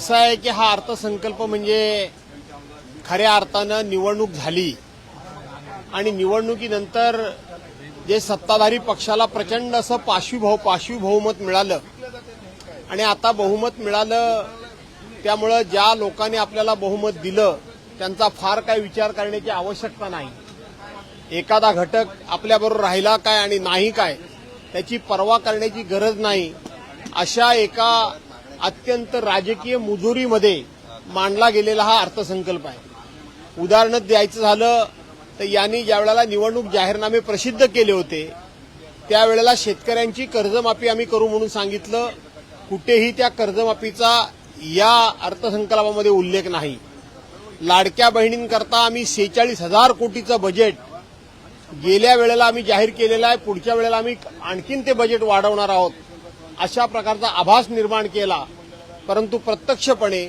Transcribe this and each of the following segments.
असं आहे की हा अर्थसंकल्प म्हणजे खऱ्या अर्थानं निवडणूक झाली आणि निवडणुकीनंतर जे सत्ताधारी पक्षाला प्रचंड असं पाशवी पाशवी बहुमत मिळालं आणि आता बहुमत मिळालं त्यामुळं ज्या लोकांनी आपल्याला बहुमत दिलं त्यांचा फार काय विचार करण्याची आवश्यकता नाही. एखादा घटक आपल्याबरोबर राहिला काय आणि नाही काय त्याची पर्वा करण्याची गरज नाही अशा एका अत्यंत राजकीय मुजुरीमध्ये मांडला गेलेला हा अर्थसंकल्प आहे. उदाहरण द्यायचं झालं तर यांनी ज्यावेळेला निवडणूक जाहीरनामे प्रसिद्ध केले होते त्यावेळेला शेतकऱ्यांची कर्जमाफी आम्ही करू म्हणून सांगितलं. कुठेही त्या कर्जमाफीचा या अर्थसंकल्पामध्ये उल्लेख नाही. लाडक्या बहिणींकरता आम्ही सेहेचाळीस हजार कोटीचं बजेट गेल्या वेळेला आम्ही जाहीर केलेलं आहे. पुढच्या वेळेला आम्ही आणखीन ते बजेट वाढवणार आहोत. अशा प्रकारचा आभास निर्माण केला. परंतु प्रत्यक्षपणे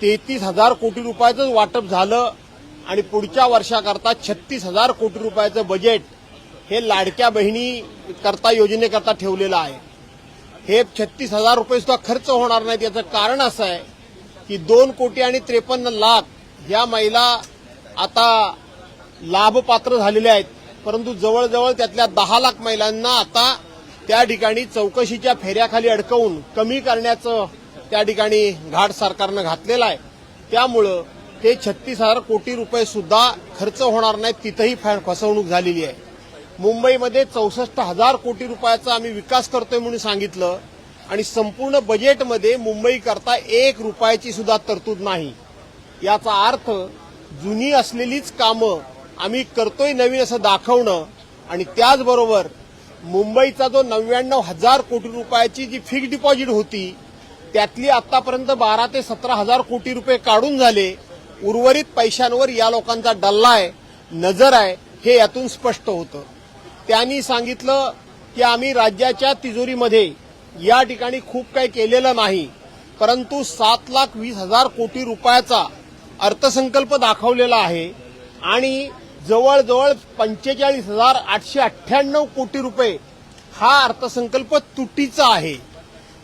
तेहतीस हजार कोटी रुपयाचं वाटप झालं आणि पुढच्या वर्षाकरता छत्तीस हजार कोटी रुपयाचं बजेट हे लाडक्या बहिणी करता योजनेकरता ठेवलेलं आहे. हे छत्तीस हजार रुपये सुद्धा खर्च होणार नाहीत. याचं कारण असं आहे की दोन कोटी आणि त्रेपन्न लाख या महिला आता लाभपात्र झालेल्या आहेत. परंतु जवळजवळ त्यातल्या दहा लाख महिलांना आता त्या ठिकाणी चौकशीच्या फेऱ्याखाली अडकवून कमी करण्याचं त्या ठिकाणी घाट सरकारनं घातलेला आहे. त्यामुळं ते छत्तीस हजार कोटी रुपये सुद्धा खर्च होणार नाही तिथंही फ- फसवणूक झालेली आहे. मुंबईमध्ये चौसष्ट हजार कोटी रुपयाचा आम्ही विकास करतोय म्हणून सांगितलं आणि संपूर्ण बजेटमध्ये मुंबईकरता एक रुपयाची सुद्धा तरतूद नाही. याचा अर्थ जुनी असलेलीच कामं आम्ही करतोय नवीन असं दाखवणं आणि त्याचबरोबर मुंबईचा जो नव्याण्णव हजार कोटी रुपयाची जी फिक्स डिपॉझिट होती त्यातली आतापर्यंत बारा ते सतरा हजार कोटी रुपये काढून झाले. उर्वरित पैशांवर या लोकांचा डल्ला आहे नजर आहे हे यातून स्पष्ट होतं. त्यांनी सांगितलं की आम्ही राज्याच्या तिजोरीमध्ये या ठिकाणी खूप काही केलेलं नाही परंतु सात लाख वीस हजार कोटी रुपयाचा अर्थसंकल्प दाखवलेला आहे. आणि जवळजवळ पंचेचाळीस हजार आठशे अठ्ठ्याण्णव कोटी रुपये हा अर्थसंकल्प तुटीचा आहे.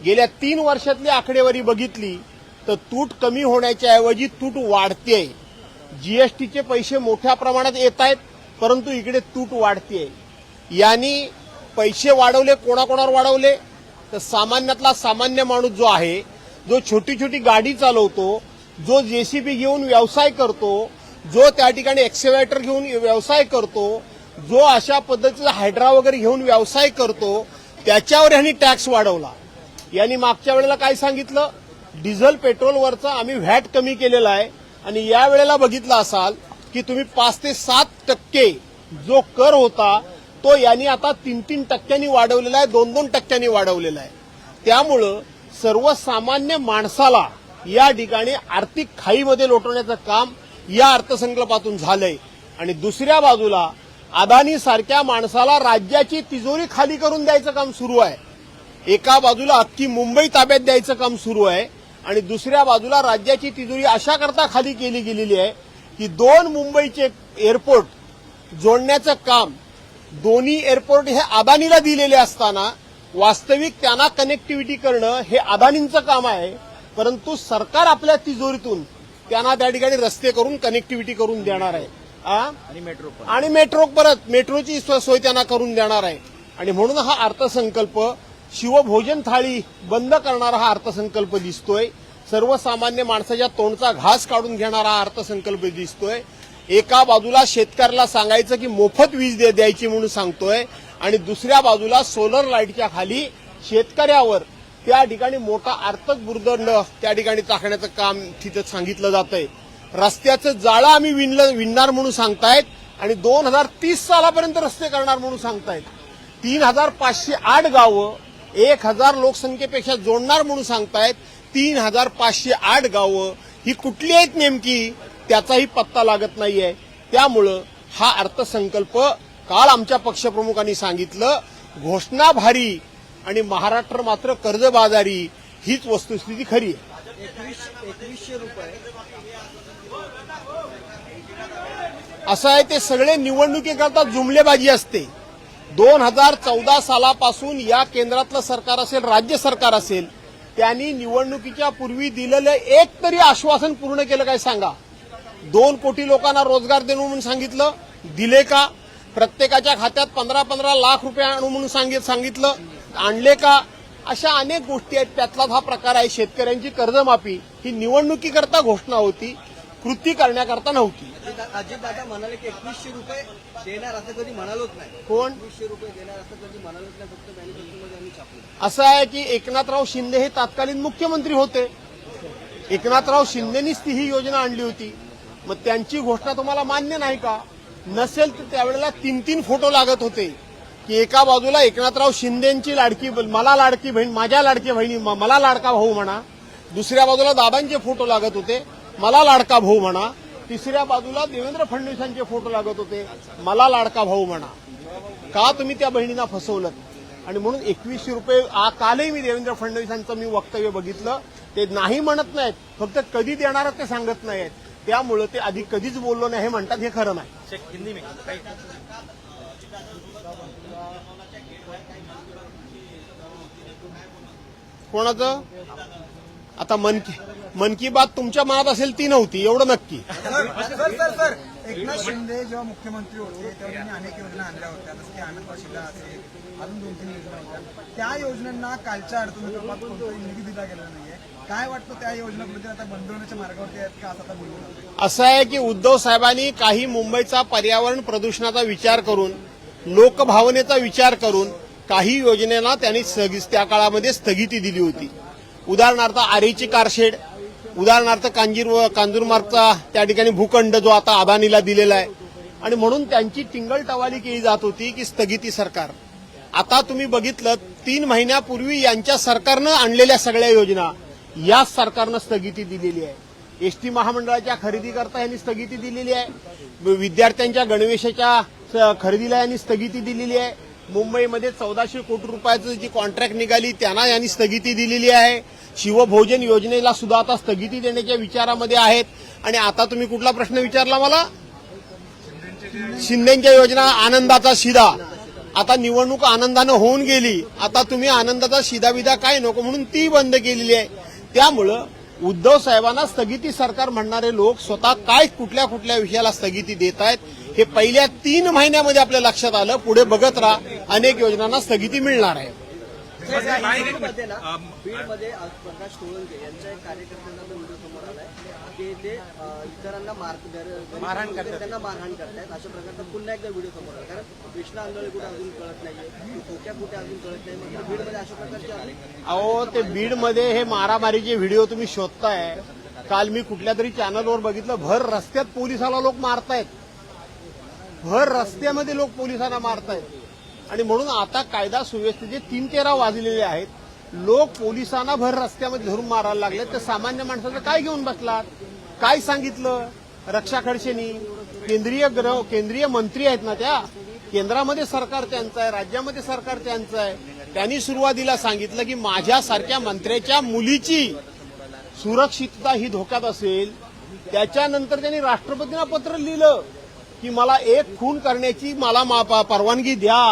गेल्या तीन वर्षातली आकडेवारी बघितली तर तूट कमी होण्याच्या ऐवजी तूट वाढते जीएसटीचे पैसे मोठ्या प्रमाणात येत आहेत परंतु इकडे तूट वाढते यांनी पैसे वाढवले कोणाकोणावर वाढवले? तर सामान्यातला सामान्य माणूस जो आहे जो छोटी छोटी गाडी चालवतो जो जेसीबी घेऊन व्यवसाय करतो जो त्या ठिकाणी एक्सेवेटर घेऊन व्यवसाय करतो जो अशा पद्धतीचा हायड्रा वगैरे घेऊन व्यवसाय करतो त्याच्यावर यांनी टॅक्स वाढवला. यांनी मागच्या वेळेला काय सांगितलं? डिझेल पेट्रोलवरचा आम्ही व्हॅट कमी केलेला आहे. आणि या वेळेला बघितलं असाल की तुम्ही पाच ते सात टक्के जो कर होता तो यांनी आता तीन तीन टक्क्यांनी वाढवलेला आहे दोन दोन टक्क्यांनी वाढवलेला आहे. त्यामुळं सर्वसामान्य माणसाला या ठिकाणी आर्थिक खाईमध्ये लोटवण्याचं काम या अर्थसंकल्पातून झालंय. आणि दुसऱ्या बाजूला अदानी सारख्या माणसाला राज्याची तिजोरी खाली करून द्यायचं काम सुरू आहे. एका बाजूला अख्खी मुंबई ताब्यात द्यायचं काम सुरू आहे आणि दुसऱ्या बाजूला राज्याची तिजोरी अशा करता खाली केली गेलेली आहे की दोन मुंबईचे एअरपोर्ट जोडण्याचं काम दोन्ही एअरपोर्ट हे अदानीला दिलेले असताना वास्तविक त्यांना कनेक्टिव्हिटी करणं हे अदानींचं काम आहे. परंतु सरकार आपल्या तिजोरीतून त्यांना त्या ठिकाणी रस्ते करून कनेक्टिव्हिटी करून देणार आहे. मेट्रो आणि मेट्रो परत मेट्रोची सोय त्यांना करून देणार आहे. आणि म्हणून हा अर्थसंकल्प शिवभोजन थाळी बंद करणारा हा अर्थसंकल्प दिसतोय. सर्वसामान्य माणसाच्या तोंडचा घास काढून घेणारा हा अर्थसंकल्प दिसतोय. एका बाजूला शेतकऱ्याला सांगायचं की मोफत वीज द्यायची म्हणून सांगतोय. आणि दुसऱ्या बाजूला सोलर लाईटच्या खाली शेतकऱ्यावर त्या ठिकाणी मोठा आर्थिक बुरदंड त्या ठिकाणी टाकण्याचं काम तिथं सांगितलं जातंय. रस्त्याचं जाळं आम्ही विणलं विणणार म्हणून सांगतायत आणि दोन हजार तीस सालापर्यंत रस्ते करणार म्हणून सांगतायत. तीन हजार पाचशे आठ गावं एक हजार लोकसंख्येपेक्षा जोडणार म्हणून सांगतायत. तीन हजार पाचशे आठ गावं ही कुठली आहेत नेमकी त्याचाही पत्ता लागत नाहीये. त्यामुळं हा अर्थसंकल्प काल आमच्या पक्षप्रमुखांनी सांगितलं. घोषणा भारी आणि महाराष्ट्र मात्र कर्जबाजारी हीच वस्तुस्थिती खरी आहे. असं आहे ते सगळे निवडणुकीकरता जुमलेबाजी असते. दोन हजार चौदा सालापासून या केंद्रातलं सरकार असेल राज्य सरकार असेल त्यांनी निवडणुकीच्या पूर्वी दिलेलं एक तरी आश्वासन पूर्ण केलं काय सांगा? दोन कोटी लोकांना रोजगार देणं म्हणून सांगितलं दिले का? प्रत्येकाच्या खात्यात पंधरा पंधरा लाख रुपये आणू म्हणून सांगित सांगितलं. आणले का? अशा अनेक गोष्टी आहेत. त्यातलाच हा प्रकार आहे शेतकऱ्यांची कर्जमाफी. ही निवडणुकीकरता घोषणा होती कृती करण्याकरता नव्हती. अजित दादा म्हणाले की एकवीसशे रुपये देणार असं कधी म्हणालोच नाही. कोण? एकवीसशे रुपये देणार असं कधी म्हणालोच नाही. फक्त मॅन्युफॅक्चरिंगमध्ये आम्ही छापलं असं आहे की एकनाथराव शिंदे हे तत्कालीन मुख्यमंत्री होते. एकनाथराव शिंदेनीच ती ही योजना आणली होती. मग त्यांची घोषणा तुम्हाला मान्य नाही का? नसेल तर त्यावेळेला तीन तीन फोटो लागत होते. की एका बाजूला एकनाथराव शिंदेची लाडकी मला लाडकी बहीण माझ्या लाडकी बहिणी म- मला लाडका भाऊ म्हणा. दुसऱ्या बाजूला दादांचे फोटो लागत होते मला लाडका भाऊ म्हणा. तिसऱ्या बाजूला देवेंद्र फडणवीसांचे फोटो लागत होते मला लाडका भाऊ म्हणा. का तुम्ही त्या बहिणींना फसवलं आणि म्हणून एकवीसशे रुपये आ- कालही मी देवेंद्र फडणवीसांचं मी वक्तव्य बघितलं. ते नाही म्हणत नाहीत फक्त कधी देणार ते सांगत नाहीत. त्यामुळं ते आधी कधीच बोललो नाही हे म्हणतात हे खरं नाही. कोणाचं? आता मन की मन की बात तुमच्या मनात असेल ती नव्हती एवढं नक्की. Sir sir sir. Eknath Shinde जेव्हा मुख्यमंत्री होते तेव्हा त्यांनी अनेक योजना आणल्या होत्या जसं की आनंद असेल अजून दोन तीन योजना होत्या त्या योजनांना कालच्या अर्थसंकल्पात कोणताही निधी दिला गेलेला नाहीये. काय वाटतं त्या योजना कुठेतरी आता बंद होण्याच्या मार्गावरती आहेत का असं आता? असं आहे की उद्धव साहेबांनी काही मुंबईचा पर्यावरण प्रदूषणाचा विचार करून लोकभावनेचा विचार करून काही योजनेला त्यांनी स्थगि- त्या काळामध्ये स्थगिती दिली होती. उदाहरणार्थ आरेची कारशेड उदाहरणार्थ कांजीर कांजूरमार्गचा त्या ठिकाणी भूखंड जो आता अदानीला दिलेला आहे. आणि म्हणून त्यांची टिंगल टवाली केली जात होती की स्थगिती सरकार. आता तुम्ही बघितलं तीन महिन्यापूर्वी यांच्या सरकारनं आणलेल्या सगळ्या योजना याच सरकारनं स्थगिती दिलेली आहे. एसटी महामंडळाच्या खरेदीकरता यांनी स्थगिती दिलेली आहे. विद्यार्थ्यांच्या गणवेशाच्या स- खरेदीला यांनी स्थगिती दिलेली आहे. मुंबईमध्ये चौदाशे कोटी रुपयाचं जी कॉन्ट्रॅक्ट निघाली त्यांना यांनी स्थगिती दिलेली आहे. शिवभोजन योजनेला सुद्धा आता स्थगिती देण्याच्या विचारामध्ये आहेत. आणि आता तुम्ही कुठला प्रश्न विचारला मला? शिंदेच्या योजना आनंदाचा शिदा. आता निवडणूक आनंदानं होऊन गेली. आता तुम्ही आनंदाचा शिदाविदा काय नको म्हणून ती बंद केलेली आहे. त्यामुळं उद्धव साहेबांना स्थगिती सरकार म्हणणारे लोक स्वतः काय कुठल्या कुठल्या विषयाला स्थगिती देत आहेत हे पहिल्या तीन महिन्यामध्ये आपल्या लक्षात आलं. पुढे बघत राहा. अनेक योजनांना स्थगिती मिळणार आहे. बीडमध्ये ना बीडमध्ये आज प्रकाश यांच्या कार्यकर्त्यांना जो व्हिडिओ समोर आलाय की ते अं, इतरांना मार मारहाण करतात. त्यांना मारहाण करतायत अशा प्रकारचा पुन्हा एकदा व्हिडिओ समोर आला. कारण कृष्णा आंदोलन कुठे अजून कळत नाहीये खोक्या कुठे अजून कळत नाही म्हणजे बीडमध्ये अशा प्रकारचे अनेक अहो ते बीडमध्ये हे मारामारीचे व्हिडिओ तुम्ही शोधताय. काल मी कुठल्या तरी चॅनलवर बघितलं भर रस्त्यात पोलिसाला लोक मारतायत. भर रस्त्यामध्ये लोक पोलिसांना मारतायत. आणि म्हणून आता कायदा सुव्यवस्थेचे तीन तेरा वाजलेले आहेत. लोक पोलिसांना भर रस्त्यामध्ये धरून मारायला लागले तर सामान्य माणसाचं काय घेऊन बसलात? काय सांगितलं? रक्षा खडसेनी? केंद्रीय ग्रह केंद्रीय मंत्री आहेत ना त्या? केंद्रामध्ये सरकार त्यांचं आहे राज्यामध्ये सरकार त्यांचं आहे. त्यांनी सुरुवातीला सांगितलं की माझ्यासारख्या मंत्र्याच्या मुलीची सुरक्षितता ही धोक्यात असेल. त्याच्यानंतर त्यांनी राष्ट्रपतींना पत्र लिहिलं की मला एक खून करण्याची मला परवानगी द्या.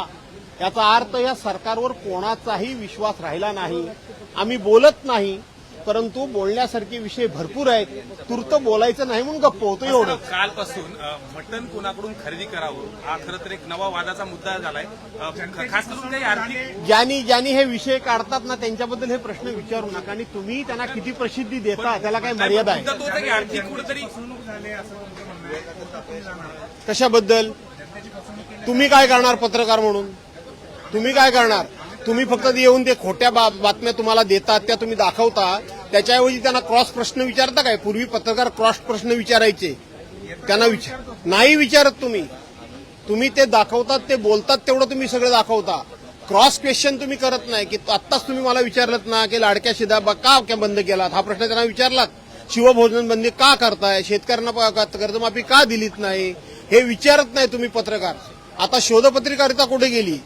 याचा अर्थ या सरकारवर कोणाचाही विश्वास राहिला नाही. आम्ही बोलत नाही परंतु बोलण्यासारखे विषय भरपूर आहेत. तूर्त बोलायचं नाही म्हणून गप्प होतो एवढं. कालपासून अ, मटण कोणाकडून खरेदी करावं हा खरं तर एक नवा वादाचा मुद्दा झालाय. खास करून काही आर्थिक ज्यांनी ज्यांनी हे विषय काढतात ना त्यांच्याबद्दल हे प्रश्न विचारू नका. आणि तुम्ही त्यांना किती प्रसिद्धी देता त्याला काही मर्यादा आहे. आर्थिक कुठेतरी कशाबद्दल? तुम्ही काय करणार पत्रकार म्हणून? तुम्ही काय करणार? तुम्ही फक्त येऊन ते खोट्या बातम्या तुम्हाला देतात त्या तुम्ही दाखवता. त्याच्याऐवजी त्यांना क्रॉस प्रश्न विचारता काय? पूर्वी पत्रकार क्रॉस प्रश्न विचारायचे. त्यांना विचार नाही विचारत तुम्ही. तुम्ही ते दाखवतात ते बोलतात तेवढं तुम्ही सगळं दाखवता. क्रॉस क्वेश्चन तुम्ही करत नाही की आत्ताच तुम्ही मला विचारलं ना की लाडक्या शिदा का क्या बंद केलात? हा प्रश्न त्यांना विचारलात. शिवभोजन बंदी का करताय? शेतकऱ्यांना प- कर्जमाफी का दिलीत नाही? हे विचारत नाही तुम्ही पत्रकार. आता शोधपत्रिकारिता कुठे गेली?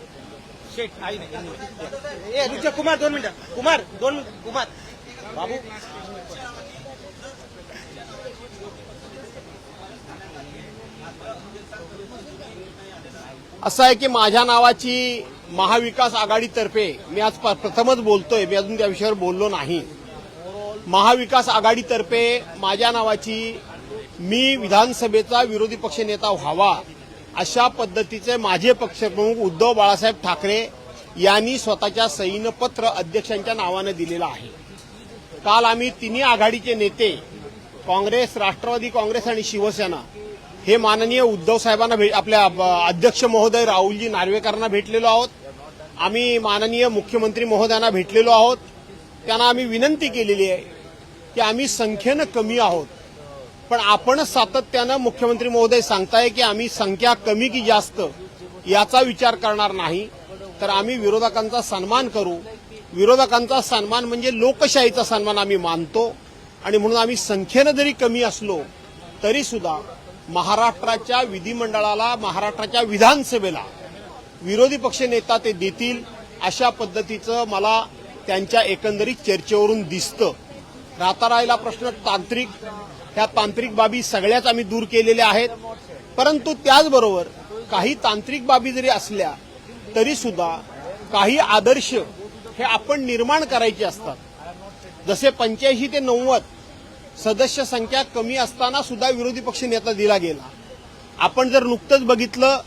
कुमार दोन मिनिटं. कुमार दोन कुमार. बाबू. असं आहे की माझ्या नावाची महाविकास आघाडीतर्फे मी आज प- प्रथमच बोलतोय. मी अजून त्या विषयावर बोललो नाही. महाविकास आघाडीतर्फे माझ्या नावाची मी विधानसभेचा विरोधी पक्षनेता व्हावा अशा पद्धतीचे माझे पक्षप्रमुख उद्धव बाळासाहेब ठाकरे यांनी स्वतःच्या सईनं पत्र अध्यक्षांच्या नावानं दिलेलं आहे. काल आम्ही तिन्ही आघाडीचे नेते काँग्रेस राष्ट्रवादी काँग्रेस आणि शिवसेना हे माननीय उद्धव साहेबांना भेट आपल्या अध्यक्ष महोदय राहुलजी नार्वेकरांना भेटलेलो आहोत. आम्ही माननीय मुख्यमंत्री महोदयांना भेटलेलो आहोत. त्यांना आम्ही विनंती केलेली आहे की आम्ही संख्येनं कमी आहोत. पण आपण सातत्यानं मुख्यमंत्री महोदय सांगताय की आम्ही संख्या कमी की जास्त याचा विचार करणार नाही. तर आम्ही विरोधकांचा सन्मान करू. विरोधकांचा सन्मान म्हणजे लोकशाहीचा सन्मान आम्ही मानतो. आणि म्हणून आम्ही संख्येनं जरी कमी असलो तरी सुद्धा महाराष्ट्राच्या विधिमंडळाला महाराष्ट्राच्या विधानसभेला विरोधी पक्ष नेता ते देतील अशा पद्धतीचं मला त्यांच्या एकंदरीत चर्चेवरून दिसतं. राहता राहिला प्रश्न तांत्रिक ह्या तांत्रिक बाबी सगळ्याच आम्ही दूर केलेल्या आहेत. परंतु त्याचबरोबर काही तांत्रिक बाबी जरी असल्या तरी सुद्धा काही आदर्श हे आपण निर्माण करायचे असतात. जसे पंच्याऐंशी ते नव्वद सदस्य संख्या कमी असताना सुद्धा विरोधी पक्ष नेता दिला गेला. आपण जर नुकतंच बघितलं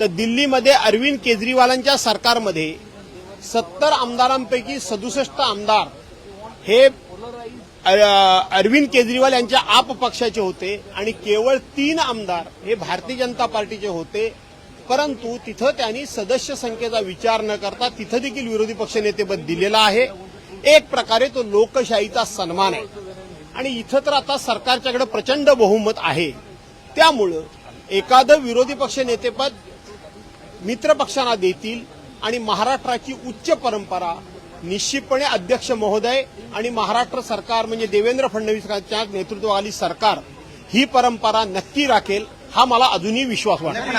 तर दिल्लीमध्ये अरविंद केजरीवालांच्या सरकारमध्ये सत्तर आमदारांपैकी सदुसष्ट आमदार हे अरविंद केजरीवाल यांच्या आप पक्षाचे होते आणि केवळ तीन आमदार हे भारतीय जनता पार्टीचे होते. परंतु तिथं त्यांनी सदस्य संख्येचा विचार न करता तिथं देखील विरोधी पक्षनेतेपद दिलेलं आहे. एक प्रकारे तो लोकशाहीचा सन्मान आहे. आणि इथं तर आता सरकारच्याकडे प्रचंड बहुमत आहे. त्यामुळं एखादं विरोधी पक्ष नेतेपद मित्रपक्षांना देतील आणि महाराष्ट्राची उच्च परंपरा निश्चितपणे अध्यक्ष महोदय आणि महाराष्ट्र सरकार म्हणजे देवेंद्र फडणवीसांच्या नेतृत्वाखाली सरकार ही परंपरा नक्की राखेल हा मला अजूनही विश्वास वाटतो.